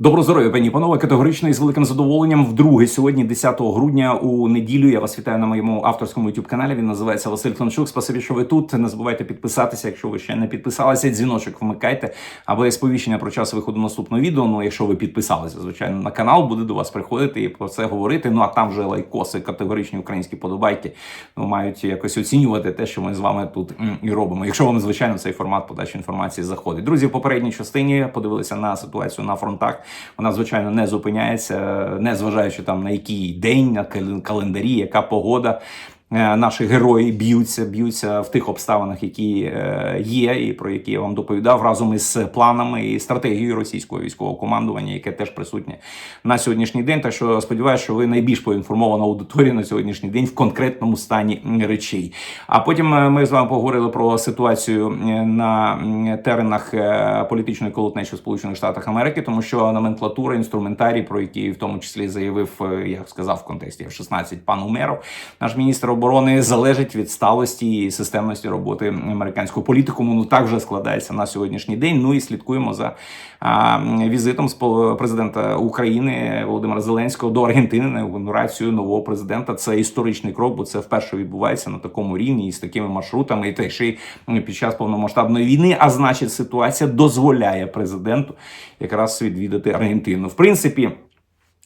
Добро здоров'я, пані панове. Категорично і з великим задоволенням. Вдруге сьогодні, 10 грудня, у неділю. Я вас вітаю на моєму авторському youtube каналі. Він називається Василь Клончук. Спасибі, що ви тут. Не забувайте підписатися, якщо ви ще не підписалися. Дзвіночок вмикайте, аби сповіщення про час виходу наступного відео. Ну, якщо ви підписалися, звичайно, на канал буде до вас приходити і про це говорити. Ну а там вже лайкоси, категоричні українські подобайки ну, мають якось оцінювати те, що ми з вами тут і робимо. Якщо вам звичайно цей формат подачі інформації заходить. Друзі, в попередній частині подивилися на ситуацію на фронтах. Вона звичайно не зупиняється, не зважаючи там на який день, на кал- календарі, яка погода. Е, Наші герої б'ються, б'ються в тих обставинах, які е, є, і про які я вам доповідав разом із планами і стратегією російського військового командування, яке теж присутнє на сьогоднішній день. Так що сподіваюся, що ви найбільш поінформована аудиторія на сьогоднішній день в конкретному стані речей. А потім е, ми з вами поговорили про ситуацію на теренах політичної колотнечі в Сполучених Штатах Америки, тому що номенклатура, інструментарій, про які в тому числі заявив, е, я сказав в контексті F-16 пан Умеров, наш міністр оборони, залежить від сталості і системності роботи американського політикуму. Ну так вже складається на сьогоднішній день. Ну і слідкуємо за візитом президента України Володимира Зеленського до Аргентини на інаугурацію нового президента. Це історичний крок, бо це вперше відбувається на такому рівні і з такими маршрутами, і те ще й під час повномасштабної війни. А значить, ситуація дозволяє президенту якраз відвідати Аргентину. В принципі.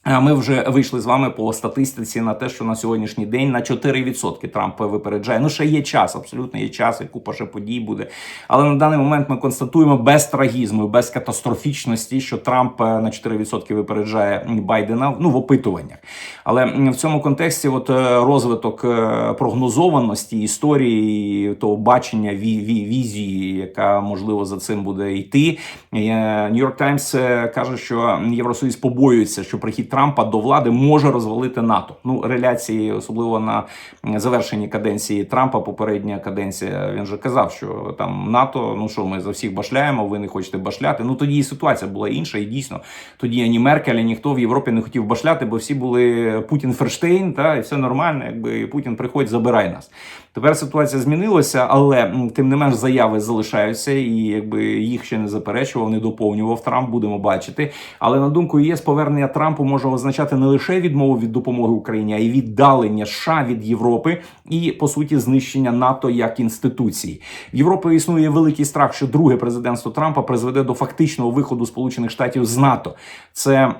А Ми вже вийшли з вами по статистиці на те, що на сьогоднішній день на 4% Трамп випереджає. Ну ще є час, абсолютно є час, і купа ще подій буде. Але на даний момент ми констатуємо без трагізму, без катастрофічності, що Трамп е, на 4% випереджає Байдена ну в опитуваннях. Але в цьому контексті, от е, розвиток е, прогнозованості історії, того бачення ві- ві- візії, яка можливо за цим буде йти. Нью-Йорк Таймс каже, що Євросоюз побоюється, що прихід Трампа до влади може розвалити НАТО. Ну реляції, особливо на завершенні каденції Трампа, попередня каденція. Він же казав, що там НАТО, ну що ми за всіх башляємо, ви не хочете башляти. Ну тоді і ситуація була інша, і дійсно тоді ані Меркель, ані ніхто в Європі не хотів башляти, бо всі були Путін Ферштейн, та і все нормально. Якби Путін приходь, забирай нас. Тепер ситуація змінилася, але тим не менш заяви залишаються, і якби їх ще не заперечував, не доповнював Трамп, будемо бачити. Але на думку ЄС, повернення Трампу може означати не лише відмову від допомоги Україні, а й віддалення США від Європи і по суті знищення НАТО як інституції. В Європі існує великий страх, що друге президентство Трампа призведе до фактичного виходу Сполучених Штатів з НАТО. Це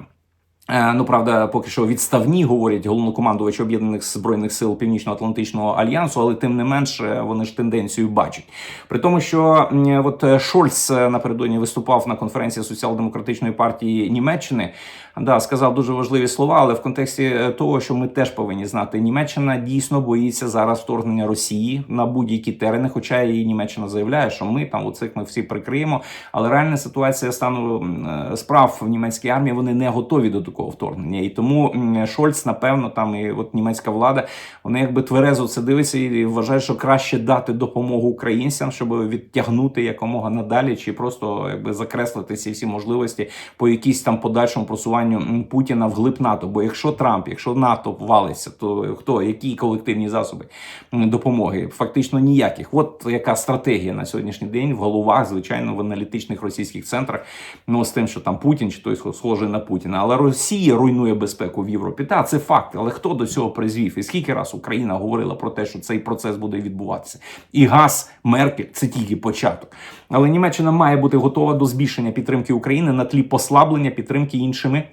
Ну, правда, поки що відставні говорять головнокомандувачі об'єднаних збройних сил Північно-Атлантичного альянсу, але тим не менш е, вони ж тенденцію бачать. При тому, що от е, Шольц е, напередодні виступав на конференції соціал-демократичної партії Німеччини. Да, сказав дуже важливі слова, але в контексті е, того, що ми теж повинні знати, Німеччина дійсно боїться зараз вторгнення Росії на будь-які терени. Хоча і Німеччина заявляє, що ми там оцих ми всі прикриємо. Але реальна ситуація стану е, справ в німецькій армії вони не готові до такого вторгнення. І тому Шольц, напевно, там і от німецька влада, вони якби тверезо це дивиться і вважає, що краще дати допомогу українцям, щоб відтягнути якомога надалі, чи просто якби закреслити ці всі можливості по якійсь там подальшому просуванню Путіна вглиб НАТО. Бо якщо Трамп, якщо НАТО валиться, то хто які колективні засоби допомоги? Фактично ніяких. От яка стратегія на сьогоднішній день в головах, звичайно, в аналітичних російських центрах. Ну з тим, що там Путін чи той схожий на Путіна, але Росія руйнує безпеку в Європі. Та це факт. Але хто до цього призвів? І скільки раз Україна говорила про те, що цей процес буде відбуватися? І газ Меркель це тільки початок. Але Німеччина має бути готова до збільшення підтримки України на тлі послаблення підтримки іншими.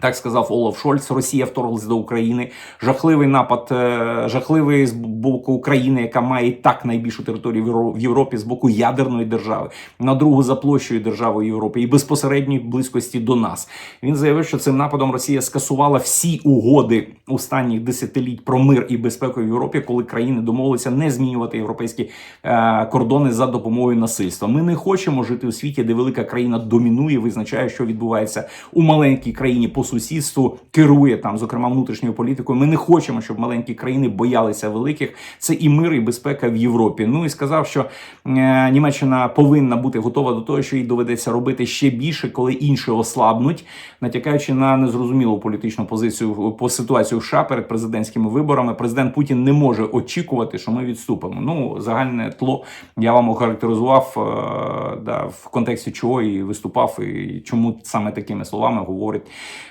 Так сказав Олаф Шольц. Росія вторглась до України. Жахливий напад, е, жахливий з боку України, яка має і так найбільшу територію в Європі з боку ядерної держави, на другу за площею держави Європи і безпосередньої близькості до нас. Він заявив, що цим нападом Росія скасувала всі угоди останніх десятиліть про мир і безпеку в Європі, коли країни домовилися не змінювати європейські е, кордони за допомогою насильства. Ми не хочемо жити у світі, де велика країна домінує, визначає, що відбувається у маленькій країні по сусідству керує там, зокрема внутрішньою політикою. Ми не хочемо, щоб маленькі країни боялися великих. Це і мир, і безпека в Європі. Ну і сказав, що е, Німеччина повинна бути готова до того, що їй доведеться робити ще більше, коли інші ослабнуть, натякаючи на незрозумілу політичну позицію по ситуацію в США перед президентськими виборами. Президент Путін не може очікувати, що ми відступимо. Ну загальне тло я вам охарактеризував е, да, в контексті чого і виступав, і чому саме такими словами говорить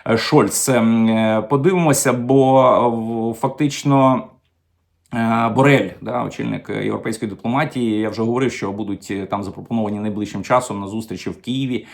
е, Шольц. Е, Подивимося, бо е, фактично. Е, Борель, да, очільник європейської дипломатії, я вже говорив, що будуть е, там запропоновані найближчим часом на зустрічі в Києві е,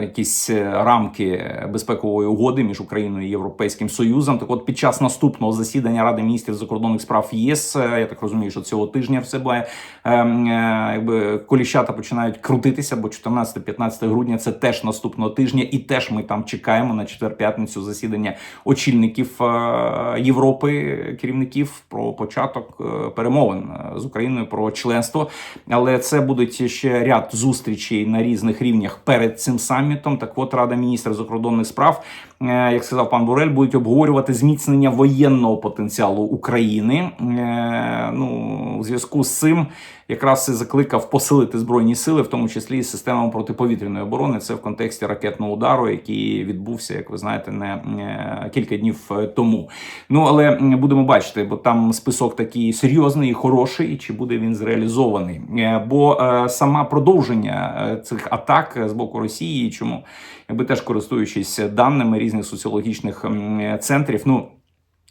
якісь рамки безпекової угоди між Україною і Європейським Союзом. Так, от під час наступного засідання Ради міністрів закордонних справ ЄС, е, я так розумію, що цього тижня все буде е, е, якби коліщата починають крутитися, бо 14-15 грудня це теж наступного тижня, і теж ми там чекаємо на четвер-п'ятницю засідання очільників е, Європи, керівників про початок е, перемовин е, з Україною про членство. Але це будуть ще ряд зустрічей на різних рівнях перед цим самітом. Так, от Рада міністрів закордонних справ, е, як сказав пан Бурель, будуть обговорювати зміцнення воєнного потенціалу України. Е, Ну у зв'язку з цим якраз і закликав посилити збройні сили, в тому числі і системами протиповітряної оборони. Це в контексті ракетного удару, який відбувся, як ви знаєте, не е, кілька днів тому. Ну але будемо бачити, бо там список такий серйозний і хороший, чи буде він зреалізований. Бо сама продовження цих атак з боку Росії, чому якби теж користуючись даними різних соціологічних центрів, ну.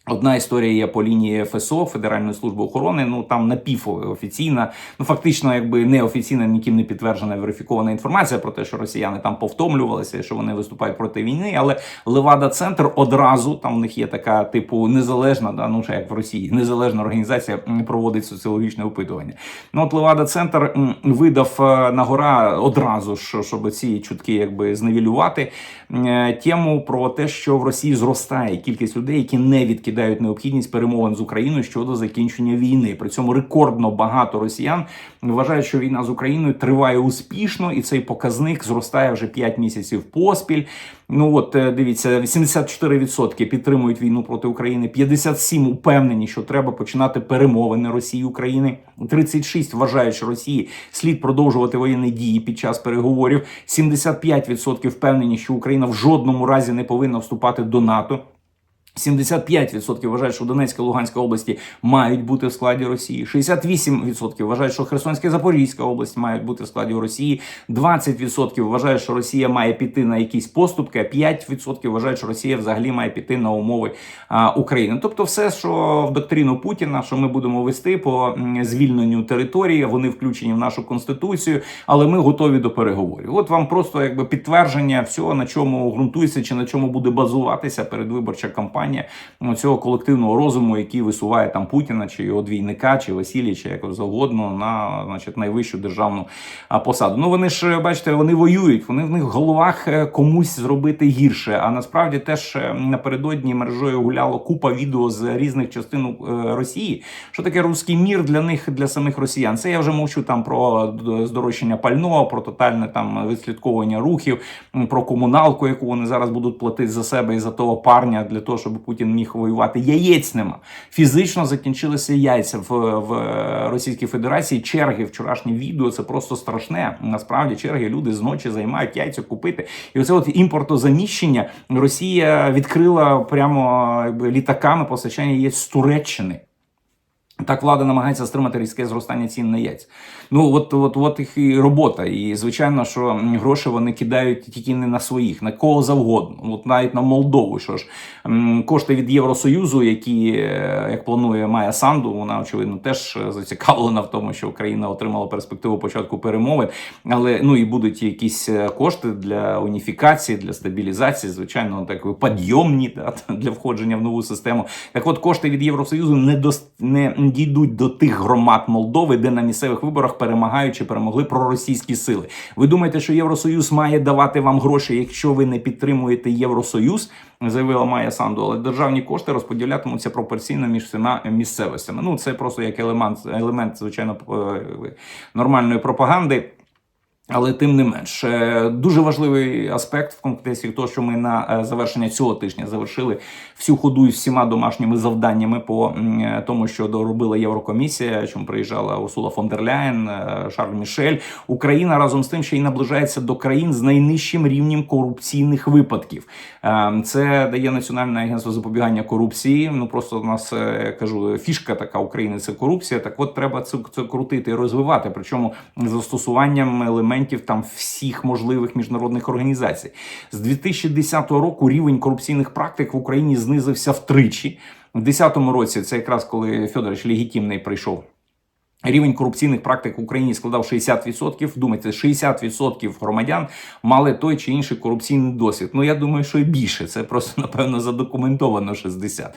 Одна історія є по лінії ФСО Федеральної служби охорони. Ну там напівофіційна, ну фактично, якби неофіційна, ніким не підтверджена верифікована інформація про те, що росіяни там повтомлювалися, що вони виступають проти війни. Але Левада Центр одразу там в них є така, типу, незалежна, да ну ще як в Росії, незалежна організація проводить соціологічне опитування. Ну от Левада Центр видав е, на гора одразу ж, щоб ці чутки якби зневілювати е, тему про те, що в Росії зростає кількість людей, які не відкидають необхідність перемовин з Україною щодо закінчення війни. При цьому рекордно багато росіян вважають, що війна з Україною триває успішно, і цей показник зростає вже 5 місяців поспіль. Ну от е, дивіться, 84% підтримують війну проти України, 57% упевнені, що треба починати перемовини Росії України. 36% вважають, що Росії слід продовжувати воєнні дії під час переговорів. 75% впевнені, що Україна в жодному разі не повинна вступати до НАТО. 75% вважають, що Донецька і Луганська області мають бути в складі Росії. 68% вважають, що Херсонська Запорізька область мають бути в складі Росії. 20% вважають, що Росія має піти на якісь поступки. а 5% вважають, що Росія взагалі має піти на умови а, України. Тобто, все, що в доктрину Путіна, що ми будемо вести по звільненню території, вони включені в нашу конституцію, але ми готові до переговорів. От вам просто якби підтвердження всього, на чому ґрунтується чи на чому буде базуватися передвиборча кампанія ну, цього колективного розуму, який висуває там Путіна чи його двійника, чи Василія, чи як завгодно на значить найвищу державну посаду. Ну вони ж бачите, вони воюють. Вони в них в головах е, комусь зробити гірше. А насправді теж е, напередодні мережою гуляло купа відео з різних частин е, Росії. Що таке руський мір для них, для самих росіян? Це я вже мовчу там про здорожчання пального, про тотальне там відслідковування рухів, про комуналку, яку вони зараз будуть платити за себе і за того парня для того, щоб Путін міг воювати. Яєць нема. Фізично закінчилися яйця в, в Російській Федерації. Черги вчорашнє відео це просто страшне. Насправді черги люди зночі займають яйця купити. І оце от імпортозаміщення Росія відкрила прямо літаками постачання яєць з Туреччини. Так влада намагається стримати різке зростання цін на яйця. Ну от, от, от їх і робота. І звичайно, що гроші вони кидають тільки не на своїх, на кого завгодно. От навіть на Молдову. Що ж кошти від Євросоюзу, які е, як планує Майя Санду, вона очевидно теж е, зацікавлена в тому, що Україна отримала перспективу початку перемовин. Але ну і будуть якісь е, кошти для уніфікації, для стабілізації, звичайно, так підйомні да, для входження в нову систему. Так, от кошти від Євросоюзу не до не дійдуть до тих громад Молдови, де на місцевих виборах перемагаючи перемогли проросійські сили. Ви думаєте, що Євросоюз має давати вам гроші, якщо ви не підтримуєте Євросоюз? Заявила Майя Санду, але державні кошти розподілятимуться пропорційно між всіма місцевостями. Ну це просто як елемент, елемент звичайно, е, нормальної пропаганди. Але тим не менш, е, дуже важливий аспект в контексті того, що ми на е, завершення цього тижня завершили всю ходу із всіма домашніми завданнями по е, тому, що доробила Єврокомісія, чому приїжджала Урсула фон дер Ляєн, Шарль Мішель. Україна разом з тим ще й наближається до країн з найнижчим рівнем корупційних випадків. Це дає Національне агентство запобігання корупції. Ну просто у нас кажу, фішка така України це корупція. Так, от треба це крутити і розвивати. Причому застосуванням елементів елементів там всіх можливих міжнародних організацій. З 2010 року рівень корупційних практик в Україні знизився втричі. У 2010 році це якраз коли Федорович Легітимний прийшов. Рівень корупційних практик в Україні складав 60%. Думайте, 60% громадян мали той чи інший корупційний досвід. Ну я думаю, що і більше. Це просто напевно задокументовано 60%.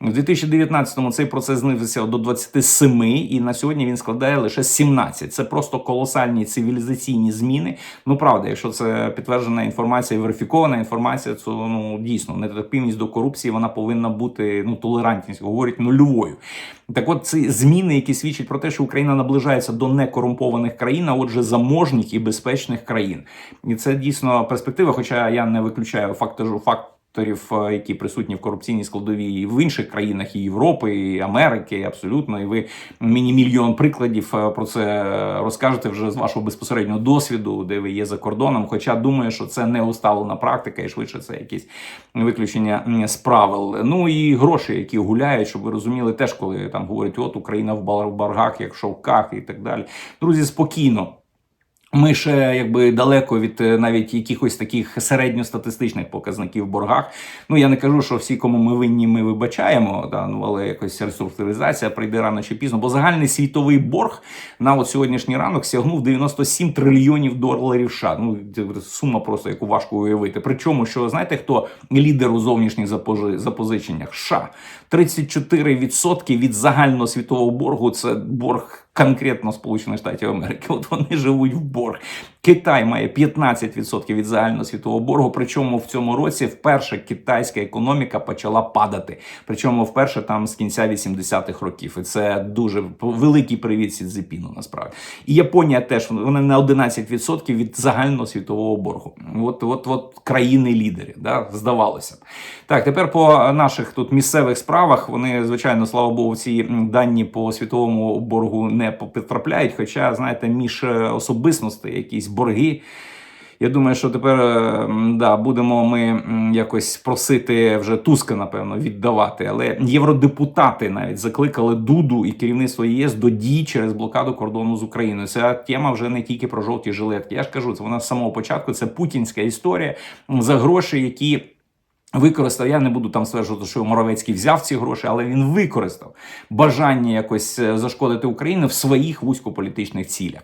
У 2019-му цей процес знизився до 27, і на сьогодні він складає лише 17%. Це просто колосальні цивілізаційні зміни. Ну правда, якщо це підтверджена інформація, верифікована інформація, то ну дійсно нетерпімість до корупції вона повинна бути ну толерантність, говорять нульовою. Так, от ці зміни, які свідчать про те, що Україна наближається до некорумпованих країн, а отже, заможних і безпечних країн, і це дійсно перспектива. Хоча я не виключаю факт факт факторів, е, які присутні в корупційній складовій в інших країнах і Європи, і Америки, абсолютно. І ви мені мільйон прикладів е, про це розкажете вже з вашого безпосереднього досвіду, де ви є за кордоном. Хоча думаю, що це не усталена практика, і швидше це якісь виключення з правил. Ну і гроші, які гуляють, щоб ви розуміли, теж коли там говорять, от Україна в боргах, як в шовках і так далі. Друзі, спокійно. Ми ще якби далеко від е, навіть якихось таких середньостатистичних показників в боргах. Ну я не кажу, що всі, кому ми винні, ми вибачаємо, да, ну але якось реструктуризація прийде рано чи пізно. Бо загальний світовий борг на от сьогоднішній ранок сягнув 97 трильйонів доларів. США. Ну сума просто яку важко уявити. Причому, що знаєте, хто лідер у зовнішніх запозиченнях? США 34% від загального світового боргу. Це борг конкретно Сполучених Штатів Америки. От вони живуть в борг. Китай має 15% від загального світового боргу. Причому в цьому році вперше китайська економіка почала падати. Причому вперше там з кінця 80-х років. І це дуже великий привіт Сідзепіну, насправді. І Японія теж вона на 11% від загального світового боргу. От от, от країни-лідери, да, здавалося. Так, тепер по наших тут місцевих справах вони, звичайно, слава Богу, ці дані по світовому боргу не потрапляють. Хоча, знаєте, між особистостей якісь борги. Я думаю, що тепер е, да, будемо ми якось просити вже Туска, напевно, віддавати. Але євродепутати навіть закликали Дуду і керівництво ЄС до дій через блокаду кордону з Україною. Ця тема вже не тільки про жовті жилетки. Я ж кажу, це вона з самого початку. Це путінська історія за гроші, які. Використав, я не буду там стверджувати, що Моровецький взяв ці гроші, але він використав бажання якось е, зашкодити Україну в своїх вузькополітичних цілях.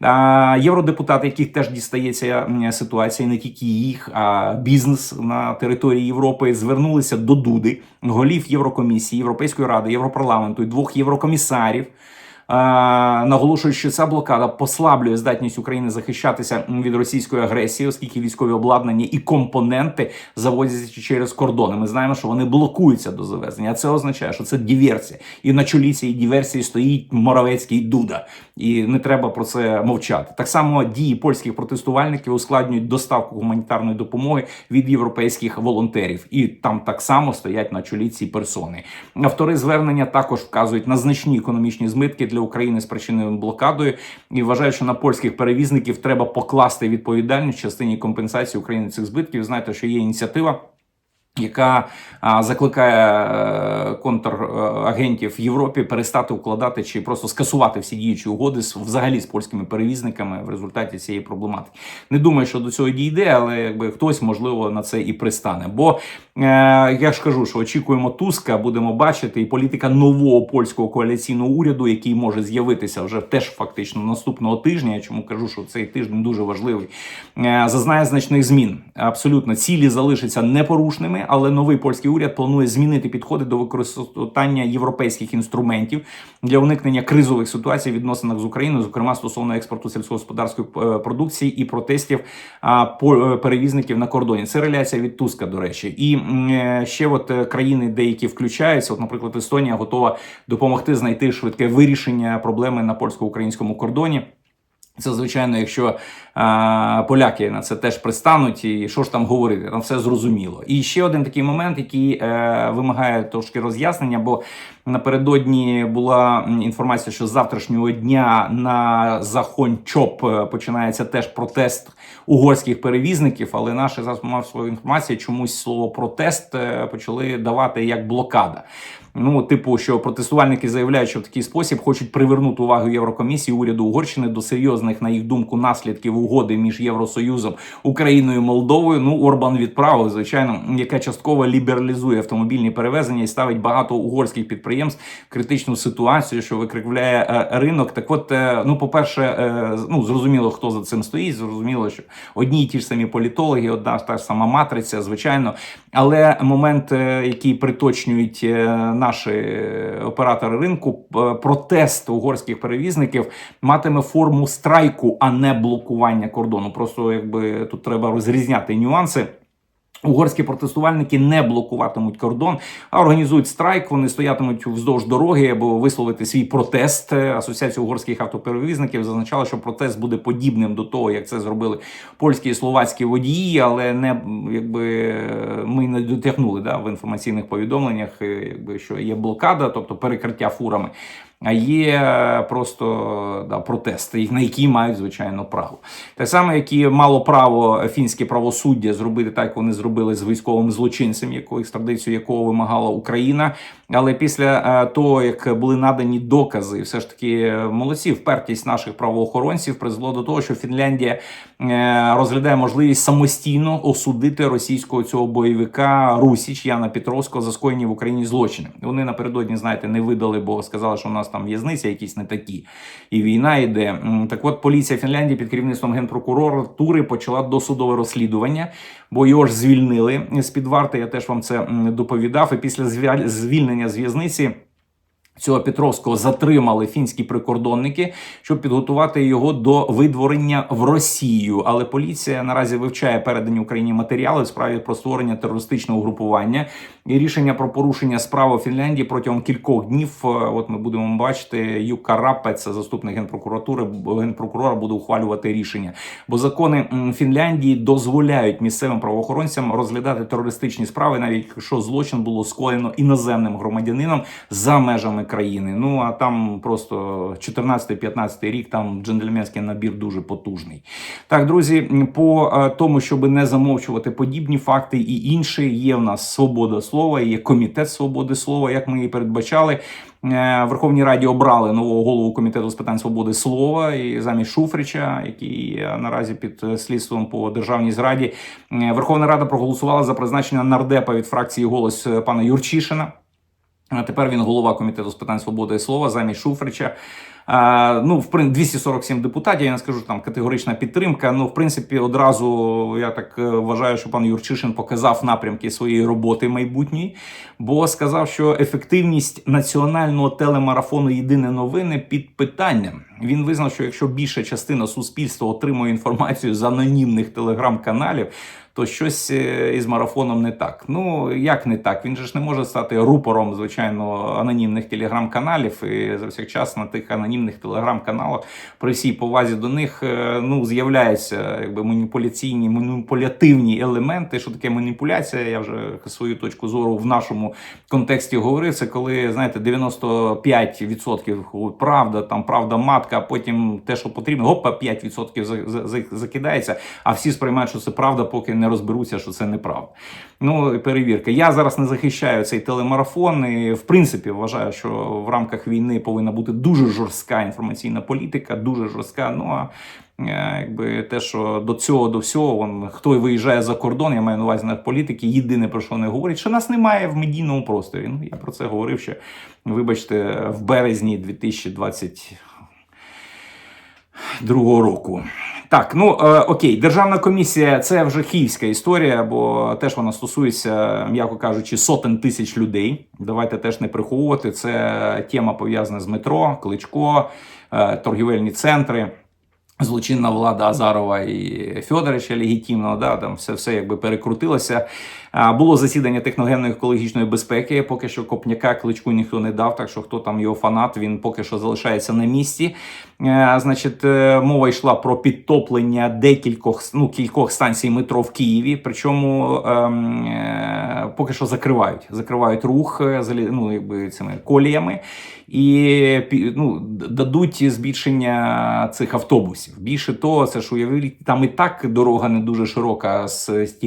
А, Євродепутати, яких теж дістається ситуація, не тільки їх, а бізнес на території Європи звернулися до Дуди, голів Єврокомісії, Європейської ради, Європарламенту і двох єврокомісарів наголошують, що ця блокада послаблює здатність України захищатися від російської агресії, оскільки військові обладнання і компоненти завозяться через кордони. Ми знаємо, що вони блокуються до завезення. А це означає, що це диверсія. І на чолі цієї диверсії стоїть Моровецький Дуда, і не треба про це мовчати. Так само дії польських протестувальників ускладнюють доставку гуманітарної допомоги від європейських волонтерів, і там так само стоять на чолі ці персони. Автори звернення також вказують на значні економічні змитки для України спричиненою блокадою і вважаю, що на польських перевізників треба покласти відповідальність в частині компенсації України цих збитків. Знаєте, що є ініціатива яка закликає е, контрагентів в Європі перестати укладати чи просто скасувати всі діючі угоди з взагалі з польськими перевізниками в результаті цієї проблематики. Не думаю, що до цього дійде, але якби хтось можливо на це і пристане. Бо е, я ж кажу, що очікуємо Туска, будемо бачити, і політика нового польського коаліційного уряду, який може з'явитися вже теж фактично наступного тижня. Я чому кажу, що цей тиждень дуже важливий, е, зазнає значних змін. Абсолютно цілі залишаться непорушними але новий польський уряд планує змінити підходи до використання європейських інструментів для уникнення кризових ситуацій в відносинах з Україною, зокрема стосовно експорту сільськогосподарської е, продукції і протестів е, перевізників на кордоні. Це реляція від Туска, до речі, і е, ще от країни, деякі включаються. От, наприклад, Естонія готова допомогти знайти швидке вирішення проблеми на польсько-українському кордоні. Це звичайно, якщо а, поляки на це теж пристануть, і що ж там говорити, там все зрозуміло. І ще один такий момент, який е, вимагає трошки роз'яснення, бо напередодні була інформація, що з завтрашнього дня на Захончоп е, починається теж протест угорських перевізників, але наші засоби масової інформації чомусь слово протест е, почали давати як блокада. Ну, типу, що протестувальники заявляють, що в такий спосіб хочуть привернути увагу Єврокомісії уряду Угорщини до серйозних, на їх думку, наслідків угоди між Євросоюзом, Україною і Молдовою. Ну, Орбан відправив, звичайно, яка частково лібералізує автомобільні перевезення і ставить багато угорських підприємств в критичну ситуацію, що викривляє е, ринок. Так, от, е, ну, по-перше, е, ну зрозуміло, хто за цим стоїть. Зрозуміло, що одні й ті ж самі політологи, одна та ж сама матриця, звичайно. Але момент, який приточнюють наші е, оператори ринку, е, протест угорських перевізників матиме форму страйку, а не блокування кордону. Просто якби тут треба розрізняти нюанси. Угорські протестувальники не блокуватимуть кордон, а організують страйк. Вони стоятимуть вздовж дороги, аби висловити свій протест. Асоціація угорських автоперевізників зазначала, що протест буде подібним до того, як це зробили польські і словацькі водії, але не якби ми не дотягнули да, в інформаційних повідомленнях, е, якби що є блокада, тобто перекриття фурами. А є просто да, протести, на які мають звичайно право. Так само, як і мало право фінське правосуддя зробити так, як вони зробили з військовим злочинцем, яку екстрадицію якого вимагала Україна. Але після е, того, як були надані докази, все ж таки е, молодці, впертість наших правоохоронців призвело до того, що Фінляндія е, розглядає можливість самостійно осудити російського цього бойовика Русіч Яна Петровського за скоєні в Україні злочини. Вони напередодні, знаєте, не видали, бо сказали, що у нас там в'язниця якісь не такі, і війна йде. Так от поліція Фінляндії під керівництвом генпрокуратури почала досудове розслідування, бо його ж звільнили з під варти. Я теж вам це доповідав. І після звя- звільнення з в'язниці. Цього Петровського затримали фінські прикордонники, щоб підготувати його до видворення в Росію. Але поліція наразі вивчає передані Україні матеріали в справі про створення терористичного угрупування і рішення про порушення справи Фінляндії протягом кількох днів. е, От ми будемо бачити, Юка Рапе, це заступник генпрокуратури, генпрокурора буде ухвалювати рішення. Бо закони Фінляндії дозволяють місцевим правоохоронцям розглядати терористичні справи, навіть якщо злочин було скоєно іноземним громадянином за межами країни. Ну а там просто 14-15 рік, там джентльменський набір дуже потужний. Так, друзі, по е, тому, щоб не замовчувати подібні факти і інші, є в нас свобода слова, є комітет свободи слова, як ми і передбачали. Е, В Верховній Раді обрали нового голову комітету з питань свободи слова і замість Шуфрича, який е, наразі під слідством по державній зраді. Верховна Рада проголосувала за призначення нардепа від фракції голос пана Юрчишина. Тепер він голова комітету з питань свободи слова замість Шуфрича. А, ну, в принципі, 247 депутатів. Я не скажу там категорична підтримка. Ну, в принципі, одразу я так е, вважаю, що пан Юрчишин показав напрямки своєї роботи майбутньої, бо сказав, що ефективність національного телемарафону Єдине новини під питанням. Він визнав, що якщо більша частина суспільства отримує інформацію з анонімних телеграм-каналів, то щось е, із марафоном не так. Ну як не так? Він же ж не може стати рупором, звичайно, анонімних телеграм-каналів. І завсякчас на тих анонімних телеграм-каналах, при всій повазі до них, е, ну з'являються якби маніпуляційні, маніпулятивні елементи. Що таке маніпуляція? Я вже свою точку зору в нашому контексті говорив. Це коли знаєте, 95% правда, там правда матка, а потім те, що потрібно, опа, 5% за- за- за- закидається, а всі сприймають, що це правда, поки не розберуться, що це неправда. Ну, перевірка. Я зараз не захищаю цей телемарафон. І в принципі вважаю, що в рамках війни повинна бути дуже жорстка інформаційна політика, дуже жорстка. Ну а е, якби те, що до цього, до всього, вон, хто виїжджає за кордон, я маю на увазі на політики, єдине про що не говорять, що нас немає в медійному просторі. Ну я про це говорив ще, вибачте, в березні 2020 другого року. Так, ну е, окей, державна комісія це вже київська історія, бо теж вона стосується, м'яко кажучи, сотень тисяч людей. Давайте теж не приховувати. Це тема пов'язана з метро, кличко, е, торгівельні центри. Злочинна влада Азарова і Федоровича легітимного, да, там все, все якби перекрутилося. Було засідання техногенної екологічної безпеки. Поки що копняка кличку ніхто не дав, так що хто там його фанат, він поки що залишається на місці. Е, Значить, е, мова йшла про підтоплення декількох ну, кількох станцій метро в Києві. Причому ем, е, поки що закривають. Закривають рух ну, якби цими коліями і ну, дадуть збільшення цих автобусів. Більше того, це ж уявіть, там і так дорога не дуже широка з з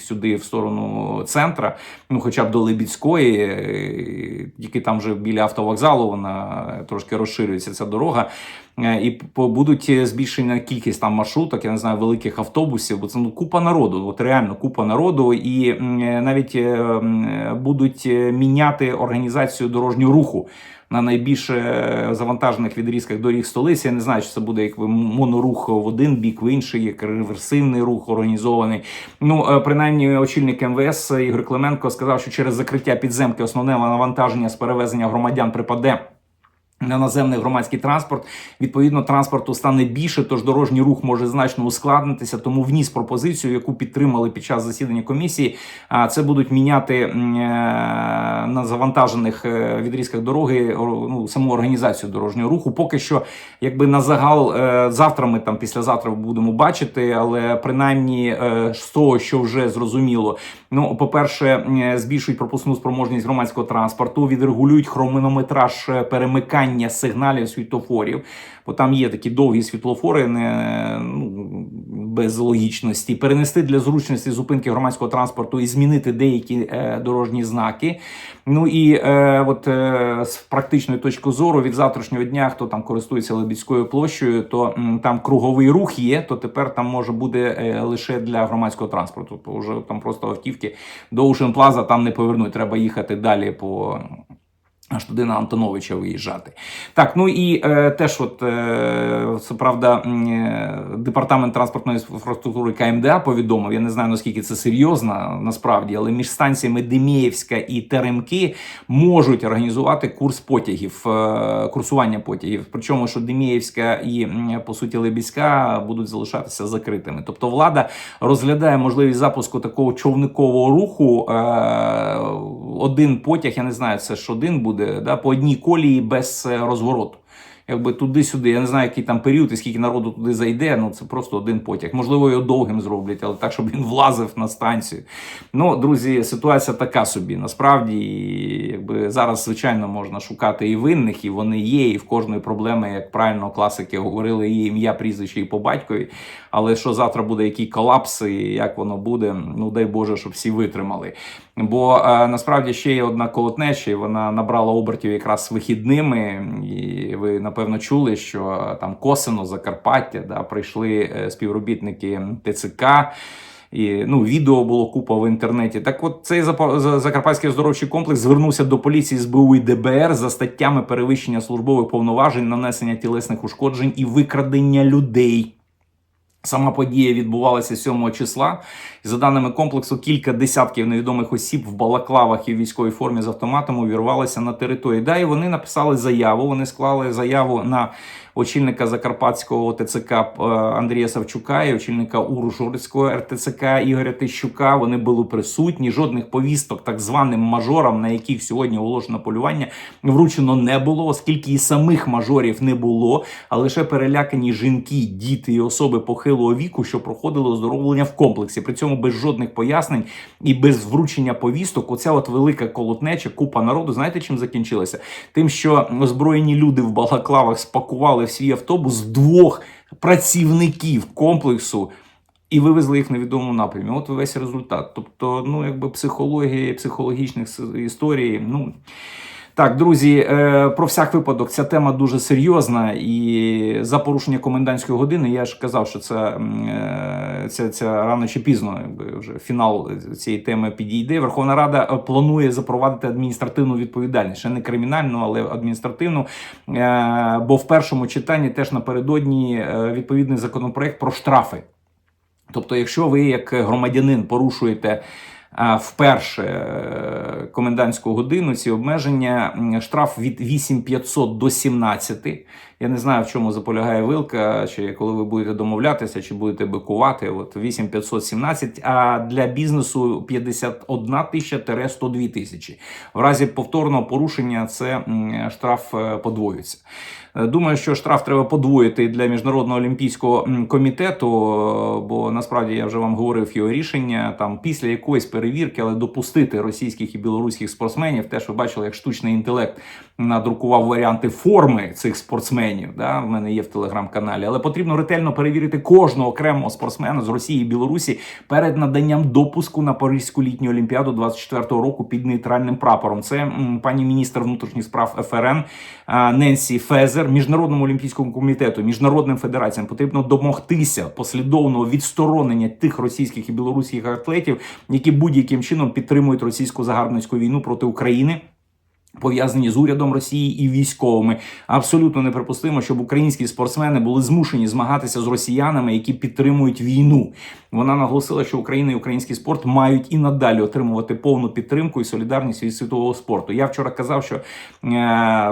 сюди в сторону центра, ну хоча б до Лебідської, е, тільки там вже біля автовокзалу вона трошки розширюється ця дорога. Е, І будуть е, збільшена кількість там маршруток, я не знаю, великих автобусів, бо це ну купа народу, от реально купа народу, і е, навіть будуть міняти організацію дорожнього руху на найбільш завантажених відрізках доріг столиці. Я не знаю, чи це буде як монорух в один бік, в інший, як реверсивний рух організований. Ну, принаймні, очільник МВС Ігор Клименко сказав, що через закриття підземки основне навантаження з перевезення громадян припаде. На наземний громадський транспорт відповідно транспорту стане більше, тож дорожній рух може значно ускладнитися. Тому вніс пропозицію, яку підтримали під час засідання комісії. А це будуть міняти е, на завантажених е, відрізках дороги ну, саму організацію дорожнього руху. Поки що, якби на загал е, завтра ми там післязавтра будемо бачити, але принаймні з того, що вже зрозуміло, ну по-перше, збільшують пропускну спроможність громадського транспорту, відрегулюють хронометраж е, перемикання сигналів світлофорів, бо там є такі довгі світлофори, не ну, без логічності, перенести для зручності зупинки громадського транспорту і змінити деякі е, дорожні знаки. Ну і е, от е, з практичної точки зору від завтрашнього дня, хто там користується Лебідською площею, то м, там круговий рух є, то тепер там може буде е, лише для громадського транспорту. То вже там просто автівки до Ocean Plaza там не повернуть. Треба їхати далі по. Аж туди на Антоновича виїжджати. Так, ну і е, теж, от е, це правда, е, департамент транспортної інфраструктури КМДА повідомив. Я не знаю наскільки це серйозно насправді, але між станціями Деміївська і Теремки можуть організувати курс потягів, е, курсування потягів. Причому, що Деміївська і по суті Лебідська будуть залишатися закритими. Тобто влада розглядає можливість запуску такого човникового руху. Е, один потяг, я не знаю, це ж один буде да, по одній колії без е, розвороту. Якби туди-сюди, я не знаю, який там період і скільки народу туди зайде. Ну це просто один потяг. Можливо, його довгим зроблять, але так, щоб він влазив на станцію. Ну, друзі, ситуація така собі. Насправді, якби зараз, звичайно, можна шукати і винних, і вони є, і в кожної проблеми, як правильно класики говорили, є ім'я, прізвище і по батькові. Але що завтра буде який колапс, і як воно буде, ну дай Боже, щоб всі витримали. Бо е, насправді ще є одна колотнеча, і вона набрала обертів якраз вихідними. І ви напевно чули, що е, там Косино, Закарпаття, да, прийшли е, співробітники ТЦК. І ну, відео було купа в інтернеті. Так, от цей Закарпатський оздоровчий комплекс звернувся до поліції СБУ і ДБР за статтями перевищення службових повноважень, нанесення тілесних ушкоджень і викрадення людей. Сама подія відбувалася 7 числа. І за даними комплексу, кілька десятків невідомих осіб в балаклавах і в військовій формі з автоматом увірвалися на територію. Да, і вони написали заяву. Вони склали заяву на очільника Закарпатського ТЦК е, Андрія Савчука і очільника Урушурського РТЦК Ігоря Тищука. Вони були присутні. Жодних повісток так званим мажорам, на яких сьогодні оголошено полювання, вручено не було, оскільки і самих мажорів не було, а лише перелякані жінки, діти і особи похилого віку, що проходили оздоровлення в комплексі. При цьому без жодних пояснень і без вручення повісток. Оця от велика колотнеча, купа народу. Знаєте, чим закінчилася? Тим, що озброєні люди в балаклавах спакували в свій автобус двох працівників комплексу. І вивезли їх в невідомому напрямі. От весь результат. Тобто, ну якби психологія, психологічних історій. Ну так, друзі, е, про всяк випадок, ця тема дуже серйозна. І за порушення комендантської години я ж казав, що це, е, це, це рано чи пізно, вже фінал цієї теми підійде. Верховна Рада е, планує запровадити адміністративну відповідальність, ще не кримінальну, але адміністративну. Бо в першому читанні теж напередодні відповідний законопроект про штрафи. Тобто, якщо ви як громадянин порушуєте вперше е, комендантську годину, ці обмеження, штраф від 8500 до 17, Я не знаю, в чому заполягає вилка, чи коли ви будете домовлятися, чи будете бикувати. От 8517, а для бізнесу 51 тисяча 102 тисячі. В разі повторного порушення це штраф е, подвоюється. Е, Думаю, що штраф треба подвоїти для міжнародного олімпійського комітету, е, бо насправді я вже вам говорив його рішення там після якоїсь перевірки, але допустити російських і білоруських спортсменів. Теж ви бачили, як штучний інтелект надрукував варіанти форми цих спортсменів. Да, в мене є в телеграм-каналі, але потрібно ретельно перевірити кожного окремого спортсмена з Росії і Білорусі перед наданням допуску на Паризьку літню олімпіаду 24-го року під нейтральним прапором. Це м, пані міністр внутрішніх справ ФРН а, Ненсі Фезер, міжнародному олімпійському комітету, міжнародним федераціям потрібно домогтися послідовного відсторонення тих російських і білоруських атлетів, які будь-яким чином підтримують російську загарбницьку війну проти України. Пов'язані з урядом Росії і військовими абсолютно неприпустимо, щоб українські спортсмени були змушені змагатися з росіянами, які підтримують війну. Вона наголосила, що Україна і український спорт мають і надалі отримувати повну підтримку і солідарність від світового спорту. Я вчора казав, що е,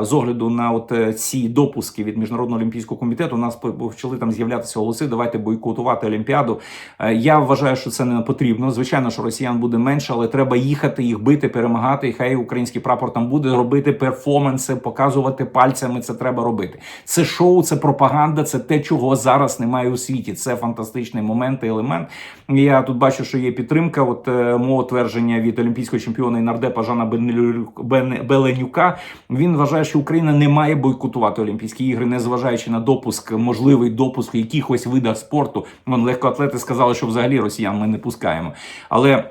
з огляду на от е, ці допуски від міжнародного олімпійського комітету у нас почали там з'являтися голоси. Давайте бойкотувати олімпіаду. Е, я вважаю, що це не потрібно. Звичайно, що росіян буде менше, але треба їхати, їх бити, перемагати. І хай український прапор там буде робити перформанси, показувати пальцями. Це треба робити. Це шоу, це пропаганда, це те, чого зараз немає у світі. Це фантастичний момент і елемент. Я тут бачу, що є підтримка. От е, мого твердження від олімпійського чемпіона і нардепа Жана Беленюка. Він вважає, що Україна не має бойкотувати Олімпійські ігри, не зважаючи на допуск, можливий допуск якихось видах спорту. Вон легкоатлети сказали, що взагалі росіян ми не пускаємо. Але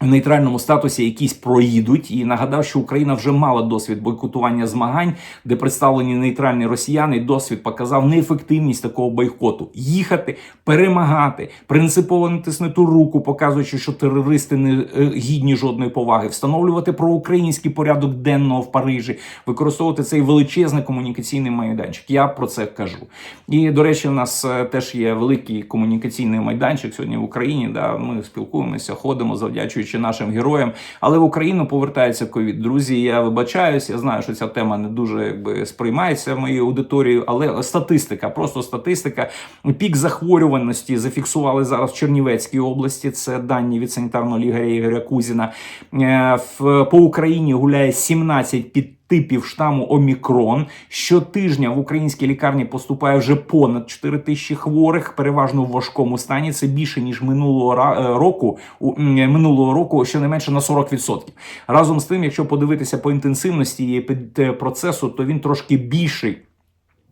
в нейтральному статусі якісь проїдуть і нагадав, що Україна вже мала досвід бойкотування змагань, де представлені нейтральні росіяни. Досвід показав неефективність такого бойкоту: їхати, перемагати, принципово натиснути руку, показуючи, що терористи не е, гідні жодної поваги, встановлювати проукраїнський порядок денного в Парижі, використовувати цей величезний комунікаційний майданчик. Я про це кажу. І до речі, у нас е, теж є великий комунікаційний майданчик сьогодні в Україні. Да, ми спілкуємося, ходимо, завдячуючи нашим героям. Але в Україну повертається ковід. Друзі, я вибачаюсь. Я знаю, що ця тема не дуже якби сприймається моєю аудиторією, але статистика, просто статистика. Пік захворюваності зафіксували зараз в Чернівецькій області. Це дані від санітарного лігаря Ігоря Кузіна. Е, в- По Україні гуляє 17 під типів штаму Омікрон. Щотижня в українські лікарні поступає вже понад 4 тисячі хворих, переважно в важкому стані. Це більше ніж минулого е, року. Минулого року щонайменше на 40%. Разом з тим, якщо подивитися по інтенсивності і е, процесу, то він трошки більший.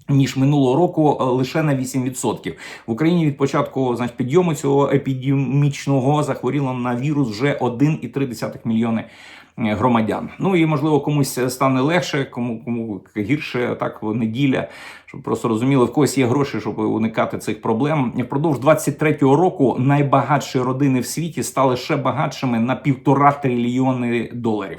Ніж минулого року е, лише на 8%. В Україні від початку значить, підйому цього епідемічного захворіло на вірус вже 1,3 мільйони громадян. Ну і можливо комусь стане легше, кому кому гірше. Так неділя, щоб просто розуміли, в когось є гроші, щоб уникати цих проблем. Впродовж 23-го року найбагатші родини в світі стали ще багатшими на півтора трильйони доларів.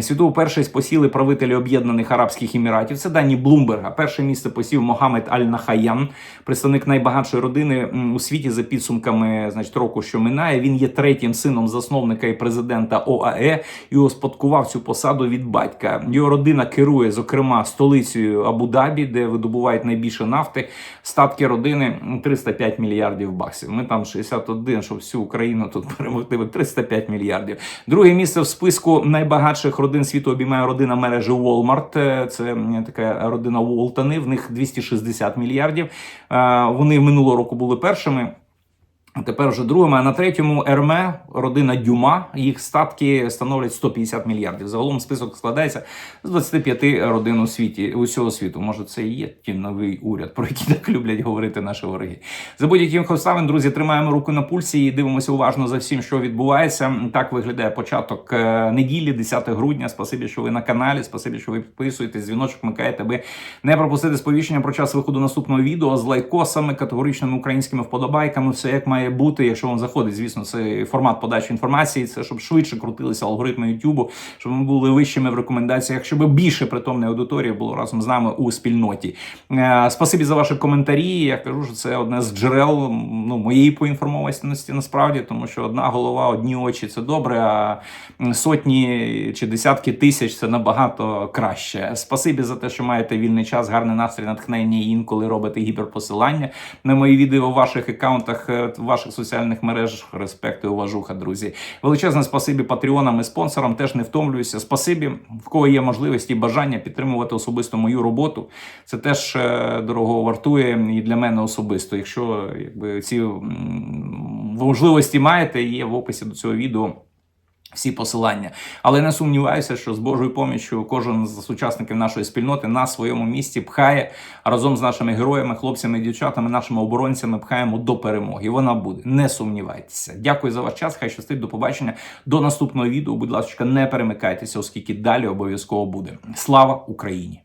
Світову першість посіли правителі Об'єднаних Арабських Еміратів. Це дані Блумберга. Перше місце посів Могамед Аль-Нахаян, представник найбагатшої родини у світі за підсумками значить, року, що минає. Він є третім сином засновника і президента ОАЕ і успадкував цю посаду від батька. Його родина керує, зокрема, столицею Абу-Дабі, де видобувають найбільше нафти. Статки родини м, 305 мільярдів баксів. Ми там 61, щоб всю Україну тут перемогти. 305 мільярдів. Друге місце в списку найбагатших родин світу обіймає родина мережі Walmart. Е, Це така родина Волтони. В них 260 мільярдів. Е, Вони минулого року були першими. Тепер вже другими, а на третьому Ерме, родина Дюма, їх статки становлять 150 мільярдів. Загалом список складається з 25 родин у світі усього світу. Може, це і є ті новий уряд, про який так люблять говорити наші вороги. За будь-яким обставин, друзі, тримаємо руку на пульсі і дивимося уважно за всім, що відбувається. Так виглядає початок е, неділі, 10 грудня. Спасибі, що ви на каналі. Спасибі, що ви підписуєтесь, дзвіночок вмикаєте, аби не пропустити сповіщення про час виходу наступного відео з лайкосами, категоричними українськими вподобайками. Все як має має бути, якщо вам заходить, звісно, це формат подачі інформації, це щоб швидше крутилися алгоритми Ютубу, щоб ми були вищими в рекомендаціях, щоб більше притомної аудиторії було разом з нами у спільноті. Е, Спасибі за ваші коментарі. Я кажу, що це одне з джерел ну, моєї поінформованості насправді, тому що одна голова, одні очі це добре, а сотні чи десятки тисяч це набагато краще. Спасибі за те, що маєте вільний час, гарний настрій, натхнення і інколи робите гіперпосилання на мої відео в ваших аккаунтах, е, ваших соціальних мережах. Респект і уважуха, друзі. Величезне спасибі патреонам і спонсорам. Теж не втомлююся. Спасибі, в кого є можливість і бажання підтримувати особисто мою роботу. Це теж е, дорого вартує і для мене особисто. Якщо якби ці можливості маєте, є в описі до цього відео. Всі посилання, але не сумніваюся, що з Божою поміччю кожен з учасників нашої спільноти на своєму місці пхає разом з нашими героями, хлопцями, дівчатами, нашими оборонцями пхаємо до перемоги. Вона буде. Не сумнівайтеся. Дякую за ваш час. Хай щастить до побачення. До наступного відео. Будь ласка, не перемикайтеся, оскільки далі обов'язково буде. Слава Україні!